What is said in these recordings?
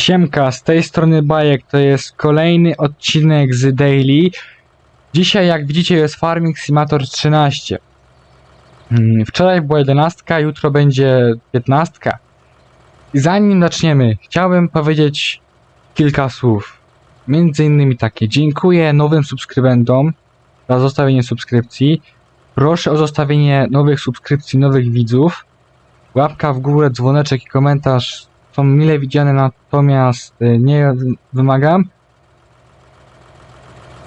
Siemka, z tej strony Bajek, to jest kolejny odcinek z Daily. Dzisiaj, jak widzicie, jest Farming Simulator 13. Mm, Wczoraj była 11, jutro będzie 15. I zanim zaczniemy, chciałbym powiedzieć kilka słów. Między innymi takie. Dziękuję nowym subskrybentom za zostawienie subskrypcji. Proszę o zostawienie nowych subskrypcji, nowych widzów. Łapka w górę, dzwoneczek i komentarz są mile widziane, natomiast y, nie wymagam.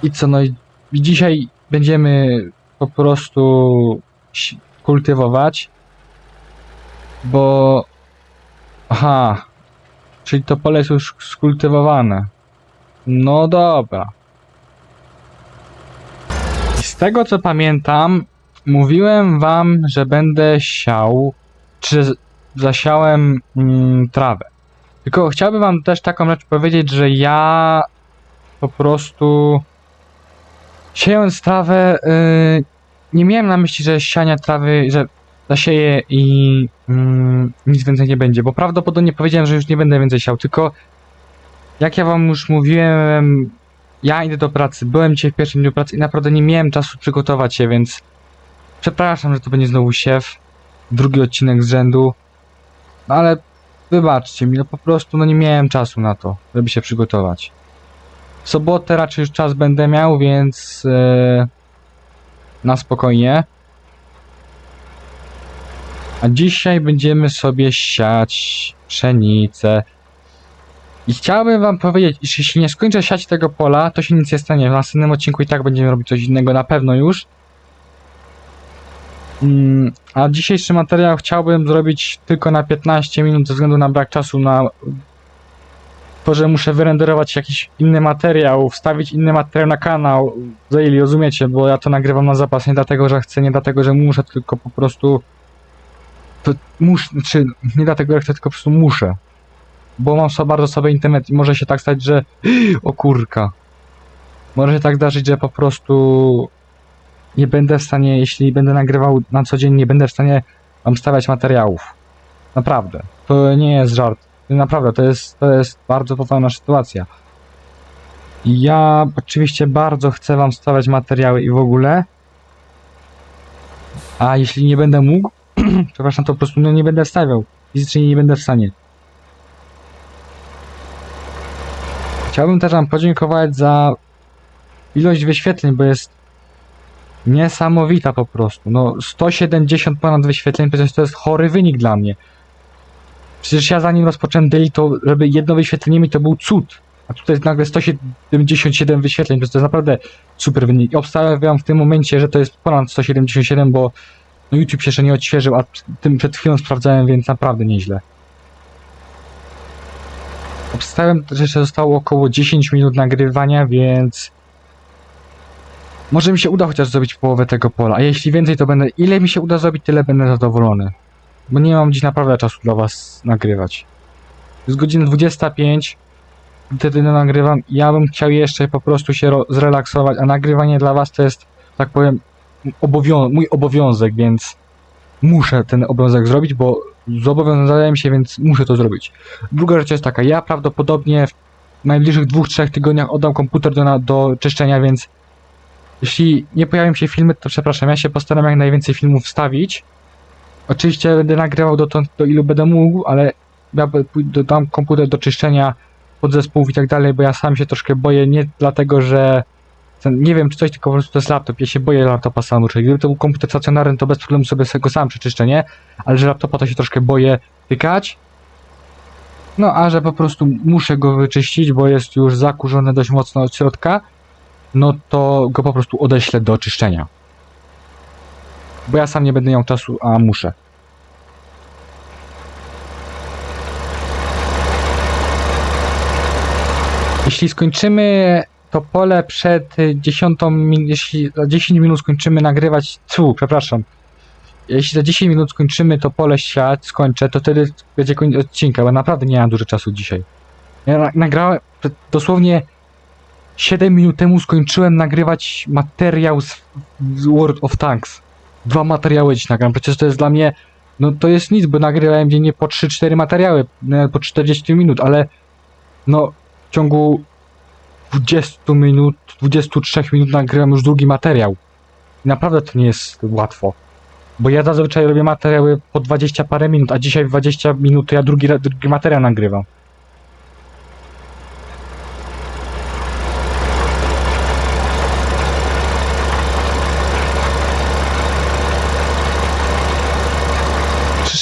I co, no i dzisiaj będziemy po prostu kultywować, bo... Aha, czyli to pole jest już skultywowane. No dobra. Z tego co pamiętam, mówiłem wam, że będę siał, czy zasiałem mm, trawę. Tylko chciałbym wam też taką rzecz powiedzieć, że ja po prostu siejąc trawę, yy, nie miałem na myśli, że siania trawy, że zasieję i mm, nic więcej nie będzie, bo prawdopodobnie powiedziałem, że już nie będę więcej siał, tylko jak ja wam już mówiłem, ja idę do pracy, byłem dzisiaj w pierwszym dniu pracy i naprawdę nie miałem czasu przygotować się, więc przepraszam, że to będzie znowu siew, drugi odcinek z rzędu, no ale wybaczcie mi, no po prostu no nie miałem czasu na to, żeby się przygotować. W sobotę raczej już czas będę miał, więc e, na spokojnie. A dzisiaj będziemy sobie siać pszenicę. I chciałbym wam powiedzieć, iż jeśli nie skończę siać tego pola, to się nic nie stanie. W następnym odcinku i tak będziemy robić coś innego, na pewno już. Mm, a dzisiejszy materiał chciałbym zrobić tylko na 15 minut ze względu na brak czasu na to, że muszę wyrenderować jakiś inny materiał, wstawić inny materiał na kanał, zajęli, rozumiecie, bo ja to nagrywam na zapas, nie dlatego, że chcę, nie dlatego, że muszę, tylko po prostu to muszę, czy nie dlatego, że chcę, tylko po prostu muszę. Bo mam so bardzo sobie internet i może się tak stać, że o kurka. Może się tak zdarzyć, że po prostu nie będę w stanie, jeśli będę nagrywał na co dzień, nie będę w stanie wam stawiać materiałów. Naprawdę. To nie jest żart. Naprawdę, to jest, to jest bardzo poważna sytuacja. Ja oczywiście bardzo chcę wam stawiać materiały i w ogóle. A jeśli nie będę mógł, przepraszam, to po prostu no, nie będę stawiał. Fizycznie nie będę w stanie. Chciałbym też wam podziękować za ilość wyświetleń, bo jest niesamowita po prostu. No 170 ponad wyświetleń, przecież to jest chory wynik dla mnie. Przecież ja zanim rozpocząłem daily, to żeby jedno wyświetlenie mi to był cud. A tutaj nagle 177 wyświetleń, to jest naprawdę super wynik. Obstawiam w tym momencie, że to jest ponad 177, bo no YouTube się jeszcze nie odświeżył, a tym przed chwilą sprawdzałem, więc naprawdę nieźle. Obstawiam, że jeszcze zostało około 10 minut nagrywania, więc może mi się uda chociaż zrobić połowę tego pola. A jeśli więcej, to będę. Ile mi się uda zrobić, tyle będę zadowolony. Bo nie mam dziś naprawdę czasu dla was nagrywać. Jest godzina 25. Wtedy nagrywam. Ja bym chciał jeszcze po prostu się zrelaksować, a nagrywanie dla was to jest, tak powiem, obowią- mój obowiązek, więc muszę ten obowiązek zrobić, bo zobowiązałem się, więc muszę to zrobić. Druga rzecz jest taka, ja prawdopodobnie w najbliższych dwóch, trzech tygodniach oddam komputer do, do czyszczenia, więc jeśli nie pojawią się filmy, to przepraszam, ja się postaram jak najwięcej filmów wstawić. Oczywiście będę nagrywał dotąd, do ilu będę mógł, ale ja dodam komputer do czyszczenia podzespołów i tak dalej, bo ja sam się troszkę boję, nie dlatego, że nie wiem czy coś, tylko po prostu to jest laptop, ja się boję laptopa sam uczyć. Gdyby to był komputer stacjonarny, to bez problemu sobie go sam przeczyszczę, nie? Ale że laptopa to się troszkę boję tykać. No a że po prostu muszę go wyczyścić, bo jest już zakurzony dość mocno od środka, no to go po prostu odeślę do czyszczenia. Bo ja sam nie będę miał czasu, a muszę. Jeśli skończymy to pole przed y, 10, min- jeśli za 10 minut skończymy nagrywać, cu, przepraszam. Jeśli za 10 minut skończymy to pole siać, skończę, to wtedy będzie koniec odcinka, bo naprawdę nie mam dużo czasu dzisiaj. Ja na- nagrałem, dosłownie 7 minut temu skończyłem nagrywać materiał z, z World of Tanks. Dwa materiały dziś nagram, przecież to jest dla mnie, no to jest nic, bo nagrywałem dziennie po 3-4 materiały, po 40 minut, ale no w ciągu 20 minut, 23 minut nagrywam już drugi materiał. I naprawdę to nie jest łatwo. Bo ja zazwyczaj robię materiały po 20 parę minut, a dzisiaj w 20 minut ja drugi, drugi materiał nagrywam.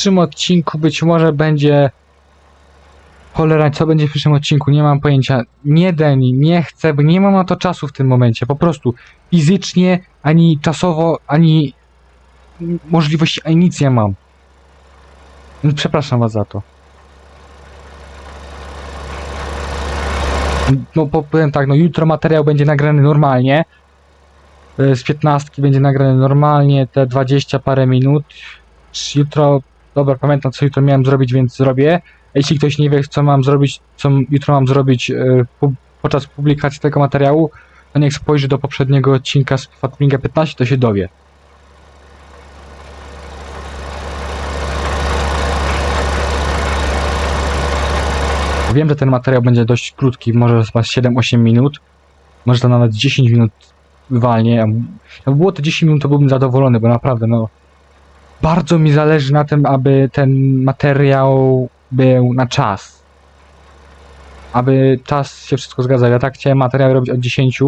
Przyszłym odcinku być może będzie. Cholera, co będzie w przyszłym odcinku? Nie mam pojęcia. Nie Deni, nie chcę, bo nie mam na to czasu w tym momencie. Po prostu fizycznie, ani czasowo, ani możliwości, ani nic nie mam. Przepraszam was za to. No po- powiem tak, no jutro materiał będzie nagrany normalnie. Y, Z 15 będzie nagrany normalnie, te 20 parę minut. Jutro, dobra, pamiętam co jutro miałem zrobić, więc zrobię. A Jeśli ktoś nie wie, co mam zrobić, co jutro mam zrobić y, pu- podczas publikacji tego materiału, to niech spojrzy do poprzedniego odcinka z Fatminga 15, to się dowie. Wiem, że ten materiał będzie dość krótki, może chyba 7-8 minut, może to nawet 10 minut walnie. Jakby było to 10 minut, to byłbym zadowolony, bo naprawdę, no, bardzo mi zależy na tym, aby ten materiał był na czas. Aby czas się wszystko zgadzał. Ja tak chciałem materiał robić od 10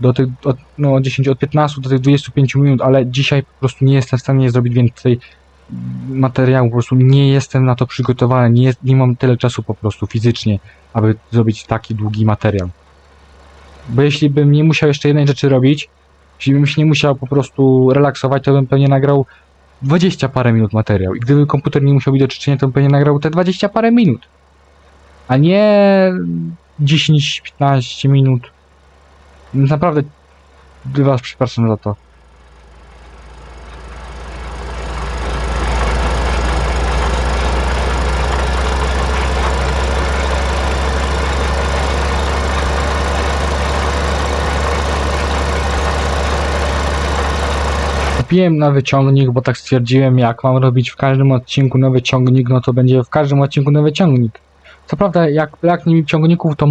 do tych, od, no od 10, od 15 do tych 25 minut, ale dzisiaj po prostu nie jestem w stanie zrobić więcej materiału, po prostu nie jestem na to przygotowany, nie, jest, nie mam tyle czasu po prostu fizycznie, aby zrobić taki długi materiał. Bo jeśli bym nie musiał jeszcze jednej rzeczy robić, jeśli bym się nie musiał po prostu relaksować, to bym pewnie nagrał 20 parę minut materiał. I gdyby komputer nie musiał być do czyszczenia, to pewnie nagrał te 20 parę minut. A nie 10-15 minut. Naprawdę was przepraszam za to. Kupiłem nowy ciągnik, bo tak stwierdziłem, jak mam robić w każdym odcinku nowy ciągnik, no to będzie w każdym odcinku nowy ciągnik. Co prawda, jak braknie mi ciągników, to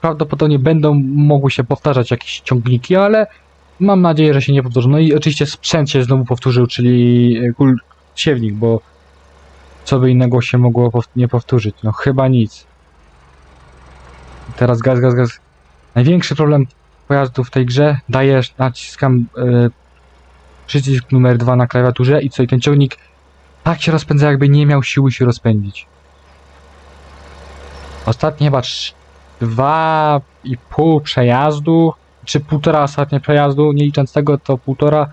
prawdopodobnie będą mogły się powtarzać jakieś ciągniki, ale mam nadzieję, że się nie powtórzą. No i oczywiście sprzęt się znowu powtórzył, czyli e, kul siewnik, bo co by innego się mogło pow- nie powtórzyć? No chyba nic. Teraz gaz, gaz, gaz. Największy problem pojazdu w tej grze, dajesz, naciskam e, przycisk numer 2 na klawiaturze i co, i ten ciągnik tak się rozpędza, jakby nie miał siły się rozpędzić. Ostatnie chyba dwa i pół przejazdu, czy półtora ostatnie przejazdu, nie licząc tego, to półtora.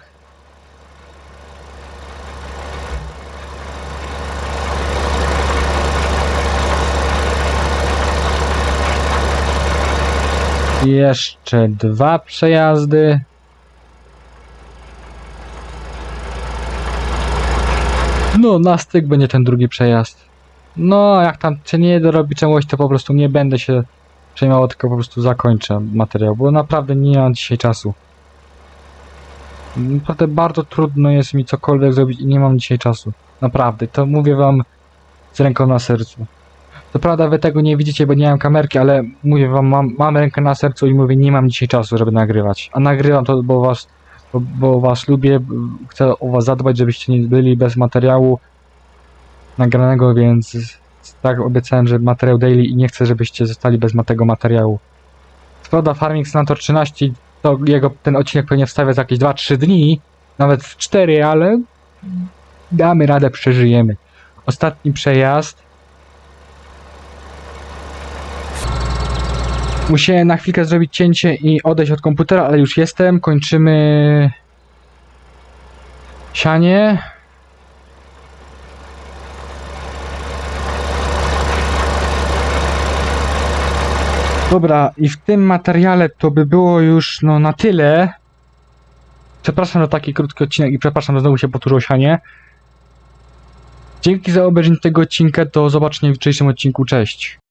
Jeszcze dwa przejazdy. No, na styk będzie ten drugi przejazd. No, jak tam się nie dorobi czegoś, to po prostu nie będę się przejmował, tylko po prostu zakończę materiał, bo naprawdę nie mam dzisiaj czasu. Naprawdę bardzo trudno jest mi cokolwiek zrobić i nie mam dzisiaj czasu. Naprawdę, to mówię wam z ręką na sercu. To prawda, wy tego nie widzicie, bo nie mam kamerki, ale mówię wam, mam, mam rękę na sercu i mówię, nie mam dzisiaj czasu, żeby nagrywać. A nagrywam to, bo was, bo, bo was lubię, chcę o was zadbać, żebyście nie byli bez materiału nagranego, więc tak obiecałem, że materiał daily i nie chcę, żebyście zostali bez tego materiału. Szkoda Farming Senator 13, to jego ten odcinek pewnie wstawię za jakieś 2-3 dni, nawet w 4, ale damy radę, przeżyjemy. Ostatni przejazd. Musiałem na chwilkę zrobić cięcie i odejść od komputera, ale już jestem. Kończymy sianie. Dobra, i w tym materiale to by było już no na tyle. Przepraszam za taki krótki odcinek i przepraszam, że znowu się powtórzyło sianie. Dzięki za obejrzenie tego odcinka, do zobaczenia w jutrzejszym odcinku, cześć.